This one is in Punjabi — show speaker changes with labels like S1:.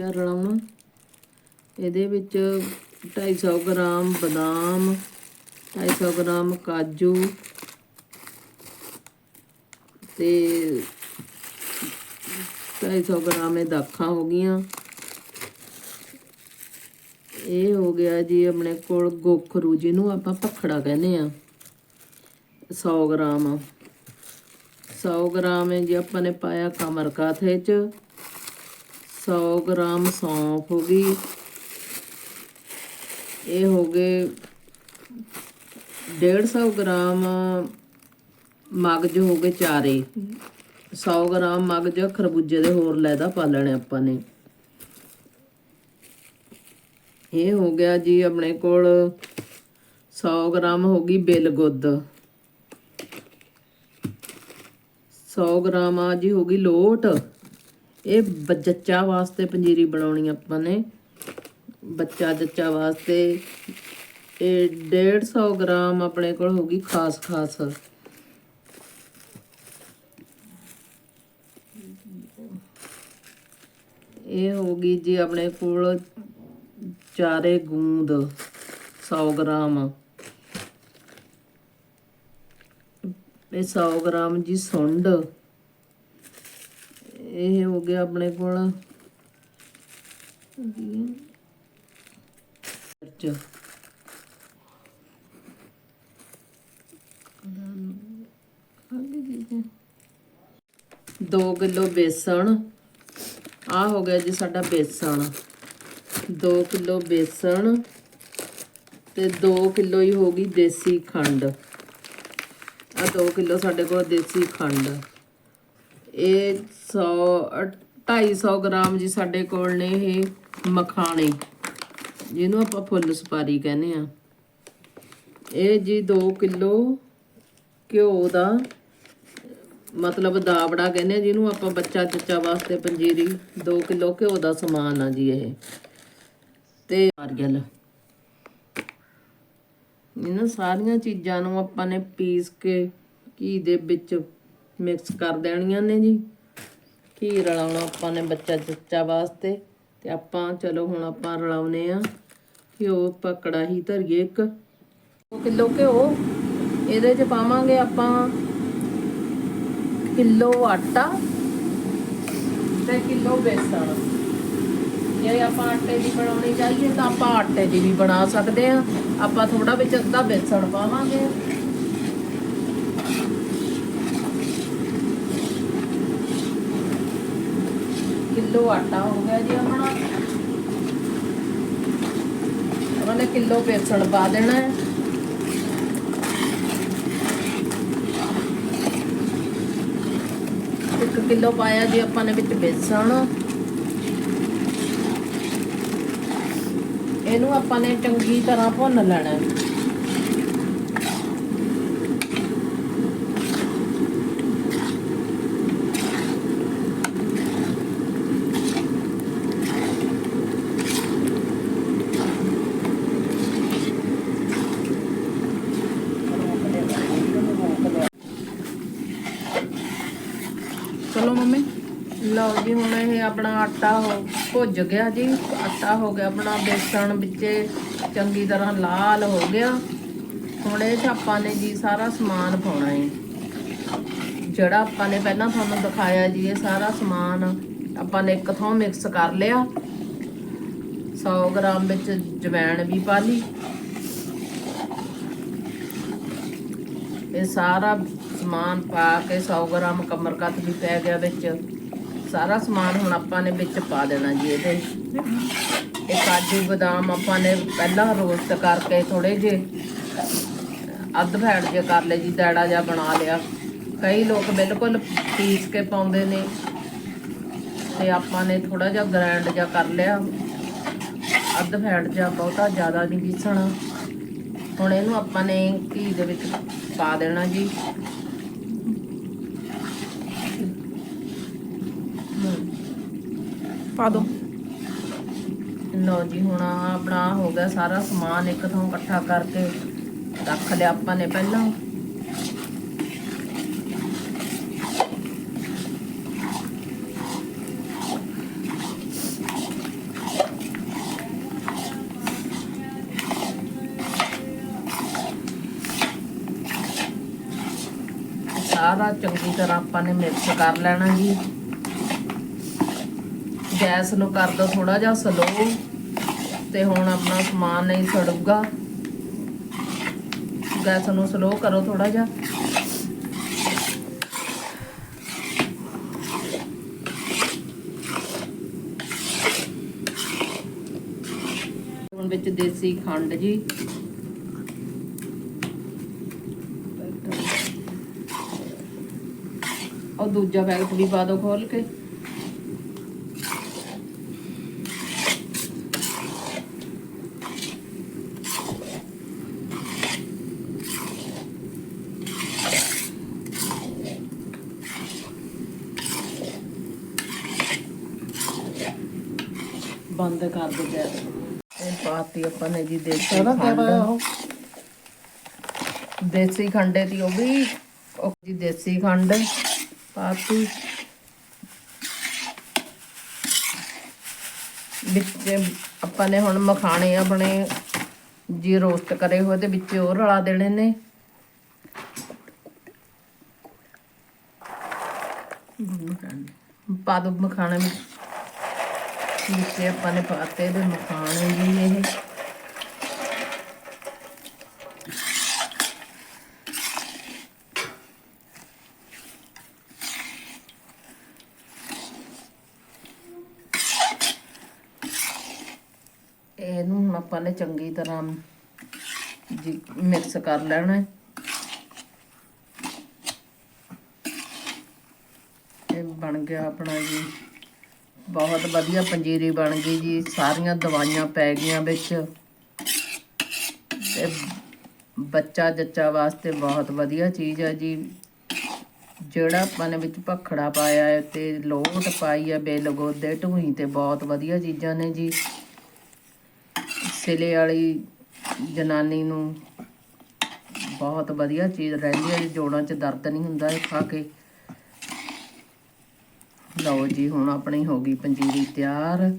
S1: ਆ ਰਲਾਉਣਾ। ਇਹਦੇ ਵਿੱਚ 250 ਗ੍ਰਾਮ ਬਦਾਮ 250 ਗ੍ਰਾਮ ਕਾਜੂ ਤੇ 250 ਗ੍ਰਾਮ ਇਹ ਦਾਖਾਂ ਹੋ ਗਈਆਂ। ਇਹ ਹੋ ਗਿਆ ਜੀ ਆਪਣੇ ਕੋਲ ਗੋਖਰੂ ਜਿਹਨੂੰ ਆਪਾਂ ਪਖੜਾ ਕਹਿੰਦੇ ਆ 100 ਗ੍ਰਾਮ। 100 ਗ੍ਰਾਮ ਹੈ ਜੀ ਆਪਾਂ ਨੇ ਪਾਇਆ ਕਮਰ ਕਾਥੇ ਚ 100 ਗ੍ਰਾਮ ਸੌਂਫ ਹੋ ਗਈ। ਇਹ ਹੋ ਗਏ 150 ਗ੍ਰਾਮ ਮਗਜ ਹੋ ਗਏ ਚਾਰੇ। 100 ਗ੍ਰਾਮ ਮਗਜ ਖਰਬੂਜੇ ਦੇ ਹੋਰ ਲੈਦਾ ਪਾ ਲੈਣੇ ਆਪਾਂ ਨੇ। ਇਹ ਹੋ ਗਿਆ ਜੀ ਆਪਣੇ ਕੋਲ 100 ਗ੍ਰਾਮ ਹੋ ਗਈ ਬਿਲ ਗੁੱਦ। 100 ਗ੍ਰਾਮ ਆ ਜੀ ਹੋ ਗਈ ਲੋਟ। ਇਹ ਬ- ਜੱਚਾ ਵਾਸਤੇ ਪੰਜੀਰੀ ਬਣਾਉਣੀ ਆਪਾਂ ਨੇ। ਬੱਚਾ ਜੱਚਾ ਵਾਸਤੇ ਇਹ 150 ਗ੍ਰਾਮ ਆਪਣੇ ਕੋਲ ਹੋ ਗਈ ਖਾਸ ਖਾਸ। ਇਹ ਹੋ ਗਈ ਜੀ ਆਪਣੇ ਕੋਲ ਚਾਰੇ ਗੂੰਦ 100 ਗ੍ਰਾਮ। ਇਹ 100 ਗ੍ਰਾਮ ਜੀ ਸੁੰਡ। ਇਹ ਹੋ ਗਿਆ ਆਪਣੇ ਕੋਲ। ਮਿਰਚ। ਦੋ ਕਿਲੋ ਬੇਸਣ। ਆ ਹੋ ਗਿਆ ਜੀ ਸਾਡਾ ਬੇਸਣ। 2 ਕਿਲੋ ਬੇਸਣ ਤੇ 2 ਕਿਲੋ ਹੀ ਹੋ ਗਈ ਦੇਸੀ ਖੰਡ। ਆ 2 ਕਿਲੋ ਸਾਡੇ ਕੋਲ ਦੇਸੀ ਖੰਡ। ਇਹ 100 250 ਗ੍ਰਾਮ ਜੀ ਸਾਡੇ ਕੋਲ ਨੇ ਇਹ ਮਖਾਣੇ। ਜਿਹਨੂੰ ਆਪਾਂ ਫੁੱਲ ਸੁਪਾਰੀ ਕਹਿੰਦੇ ਆ ਇਹ ਜੀ 2 ਕਿਲੋ ਘਿਓ ਦਾ, ਮਤਲਬ ਦਾਬੜਾ ਕਹਿੰਦੇ ਆ ਜਿਹਨੂੰ ਆਪਾਂ ਬੱਚਾ ਚੱਚਾ ਵਾਸਤੇ ਪੰਜੀਰੀ 2 ਕਿਲੋ ਘਿਓ ਦਾ ਸਮਾਨ ਆ ਜੀ ਇਹ। ਤੇ ਨਾਰੀਅਲ ਇਹਨਾਂ ਸਾਰੀਆਂ ਚੀਜ਼ਾਂ ਨੂੰ ਆਪਾਂ ਨੇ ਪੀਸ ਕੇ ਘੀ ਦੇ ਵਿੱਚ ਮਿਕਸ ਕਰ ਦੇਣੀਆਂ ਨੇ ਜੀ। ਘੀ ਰਲਾਉਣਾ ਆਪਾਂ ਨੇ ਬੱਚਾ ਚੱਚਾ ਵਾਸਤੇ। ਤੇ ਆਪਾਂ, ਚਲੋ ਹੁਣ ਆਪਾਂ ਰਲਾਉਨੇ ਆ। ਘਿਓ ਪਕੜਾ ਹੀ ਧਰੀਏ ਇੱਕ। 2 ਕਿਲੋ ਘਿਓ। ਇਹਦੇ ਚ ਪਾਵਾਂਗੇ ਆਪਾਂ ਕਿਲੋ ਆਟਾ ਤੇ ਕਿਲੋ ਬੇਸਣ। ਜੇ ਆਪਾਂ ਆਟੇ ਦੀ ਬਣਾਉਣੀ ਚਾਹੀਏ ਤਾਂ ਆਪਾਂ ਆਟੇ ਦੀ ਵੀ ਬਣਾ ਸਕਦੇ ਆ। ਆਪਾਂ ਥੋੜਾ ਵਿੱਚ ਅੱਧਾ ਬੇਸਣ ਪਾਵਾਂਗੇ। ਕਿਲੋ ਆਟਾ ਹੋ ਗਿਆ ਜੀ ਆਪਣਾ। ਆਪਾਂ ਨੇ ਕਿਲੋ ਬੇਸਣ ਪਾ ਦੇਣਾ ਹੈ। ਇੱਕ ਕਿਲੋ ਪਾਇਆ ਜੀ ਆਪਾਂ ਨੇ ਵਿੱਚ ਬੇਸਣ। ਇਹਨੂੰ ਆਪਾਂ ਨੇ ਚੰਗੀ ਤਰ੍ਹਾਂ ਭੁੰਨ ਲੈਣਾ ਹੈ।
S2: ਚਲੋ ਮੰਮੀ
S1: ਲਓ ਜੀ, ਹੁਣ ਇਹ ਆਪਣਾ ਆਟਾ ਹੋ ਭੁੱਜ ਗਿਆ ਜੀ। ਆਟਾ ਹੋ ਗਿਆ ਆਪਣਾ, ਬੇਸਣ ਵਿੱਚੇ ਚੰਗੀ ਤਰ੍ਹਾਂ ਲਾਲ ਹੋ ਗਿਆ। ਹੁਣ ਇਹ 'ਚ ਆਪਾਂ ਨੇ ਜੀ ਸਾਰਾ ਸਮਾਨ ਪਾਉਣਾ ਹੈ ਜਿਹੜਾ ਆਪਾਂ ਨੇ ਪਹਿਲਾਂ ਤੁਹਾਨੂੰ ਦਿਖਾਇਆ ਜੀ, ਇਹ ਸਾਰਾ ਸਮਾਨ ਆਪਾਂ ਨੇ ਇੱਕ ਥਾਂ ਮਿਕਸ ਕਰ ਲਿਆ। 100 ਗ੍ਰਾਮ ਵਿੱਚ ਜਵੈਣ ਵੀ ਪਾ ਲਈ। ਇਹ ਸਾਰਾ ਸਮਾਨ ਪਾ ਕੇ 100 ਗ੍ਰਾਮ ਕਮਰਕਤ ਵੀ ਪੈ ਗਿਆ ਵਿੱਚ। ਸਾਰਾ ਸਮਾਨ ਹੁਣ ਆਪਾਂ ਨੇ ਵਿੱਚ ਪਾ ਦੇਣਾ ਜੀ ਇਹਦੇ। ਇਹ ਕਾਜੂ ਬਦਾਮ ਆਪਾਂ ਨੇ ਪਹਿਲਾਂ ਰੋਸਟ ਕਰਕੇ ਥੋੜੇ ਜੇ ਅੱਧ ਫੈਟ ਜੇ ਕਰ ਲਏ ਜੀ, ਦਾੜਾ ਜਿਹਾ ਬਣਾ ਲਿਆ। ਕਈ ਲੋਕ ਬਿਲਕੁਲ ਪੀਸ ਕੇ ਪਾਉਂਦੇ ਨੇ। ਤੇ ਆਪਾਂ ਨੇ ਥੋੜਾ ਜਿਹਾ ਗ੍ਰੈਂਡ ਜਿਹਾ ਕਰ ਲਿਆ। ਅੱਧ ਫੈਟ ਜਿਹਾ ਬਹੁਤਾ ਜ਼ਿਆਦਾ ਨਹੀਂ ਪੀਸਣਾ। ਹੁਣ ਇਹਨੂੰ ਆਪਾਂ ਨੇ ਘੀ ਦੇ ਵਿੱਚ ਪਾ ਦੇਣਾ ਜੀ।
S2: ਪਾ ਦੋ।
S1: ਲੋ ਜੀ, ਹੁਣ ਆਪਣਾ ਹੋ ਗਿਆ ਸਾਰਾ ਸਮਾਨ ਇੱਕ ਥਾਂ ਇਕੱਠਾ ਕਰਕੇ ਰੱਖ ਲਿਆ ਆਪਾਂ ਨੇ ਪਹਿਲਾਂ। ਸਾਰਾ ਚੰਗੀ ਤਰ੍ਹਾਂ ਆਪਾਂ ਨੇ ਮਿਕਸ ਕਰ ਲੈਣਾ ਜੀ। ਗੈਸ ਨੂੰ ਕਰ ਦੋ ਥੋੜਾ ਜਿਹਾ ਸਲੋ ਤੇ ਹੁਣ ਆਪਣਾ ਸਮਾਨ ਨਹੀਂ ਸੜੂਗਾ। ਗੈਸ ਨੂੰ ਸਲੋ ਕਰੋ ਥੋੜਾ ਜਿਹਾ। ਹੁਣ ਵਿੱਚ ਦੇਸੀ ਖੰਡ ਜੀ। ਉਹ ਦੂਜਾ ਪੈਕਟ ਵੀ ਪਾ ਦਿਓ ਖੋਲ ਕੇ। ਬੰਦ ਕਰ ਦੋ ਗੈਸ ਇਹ ਪਾਤੀ ਆਪਾਂ ਨੇ ਜੀ ਦੇਸੀ ਖੰਡ। ਦੇਸੀ ਖੰਡੇ ਦੀ ਉਹ ਵੀ ਉਹ ਜੀ ਦੇਸੀ ਖੰਡ ਪਾਤੀ। ਵਿੱਚ ਆਪਾਂ ਨੇ ਹੁਣ ਮਖਾਣੇ ਆਪਣੇ ਜੀ ਰੋਸਟ ਕਰੇ ਹੋਏ ਤੇ ਵਿੱਚ ਉਹ ਰਲਾ ਦੇਣੇ ਨੇ। ਪਾ ਦੋ ਮਖਾਣੇ ਵਿੱਚ। ਵਿੱਚ ਆਪਾਂ ਨੇ ਪਾਤੇ ਦੇ ਮਖਾਣੇ ਜੀ ਇਹ। ਇਹਨੂੰ ਹੁਣ ਆਪਾਂ ਨੇ ਚੰਗੀ ਤਰ੍ਹਾਂ ਮਿਕਸ ਕਰ ਲੈਣਾ ਹੈ। ਇਹ ਬਣ ਗਿਆ ਆਪਣਾ ਜੀ। ਬਹੁਤ ਵਧੀਆ ਪੰਜੀਰੀ ਬਣ ਗਈ ਜੀ, ਸਾਰੀਆਂ ਦਵਾਈਆਂ ਪੈ ਗਈਆਂ ਵਿੱਚ। ਤੇ ਬੱਚਾ ਜੱਚਾ ਵਾਸਤੇ ਬਹੁਤ ਵਧੀਆ ਚੀਜ਼ ਹੈ ਜੀ। ਜਿਹੜਾ ਆਪਾਂ ਨੇ ਵਿੱਚ ਭਖੜਾ ਪਾਇਆ ਹੈ ਤੇ ਲੋਟ ਪਾਈ ਹੈ, ਬੇਲ ਗੋਦੇ ਢੂਈ ਤੇ ਬਹੁਤ ਵਧੀਆ ਚੀਜ਼ਾਂ ਨੇ ਜੀ। ਸਿਲੇ ਵਾਲੀ ਜਨਾਨੀ ਨੂੰ ਬਹੁਤ ਵਧੀਆ ਚੀਜ਼ ਰਹਿੰਦੀ ਹੈ ਜੀ, ਜੋੜਾਂ 'ਚ ਦਰਦ ਨਹੀਂ ਹੁੰਦਾ ਇਹ ਖਾ ਕੇ। ਲਓ ਜੀ ਹੁਣ ਆਪਣੀ ਹੋ ਗਈ ਪੰਜੀਰੀ ਤਿਆਰ।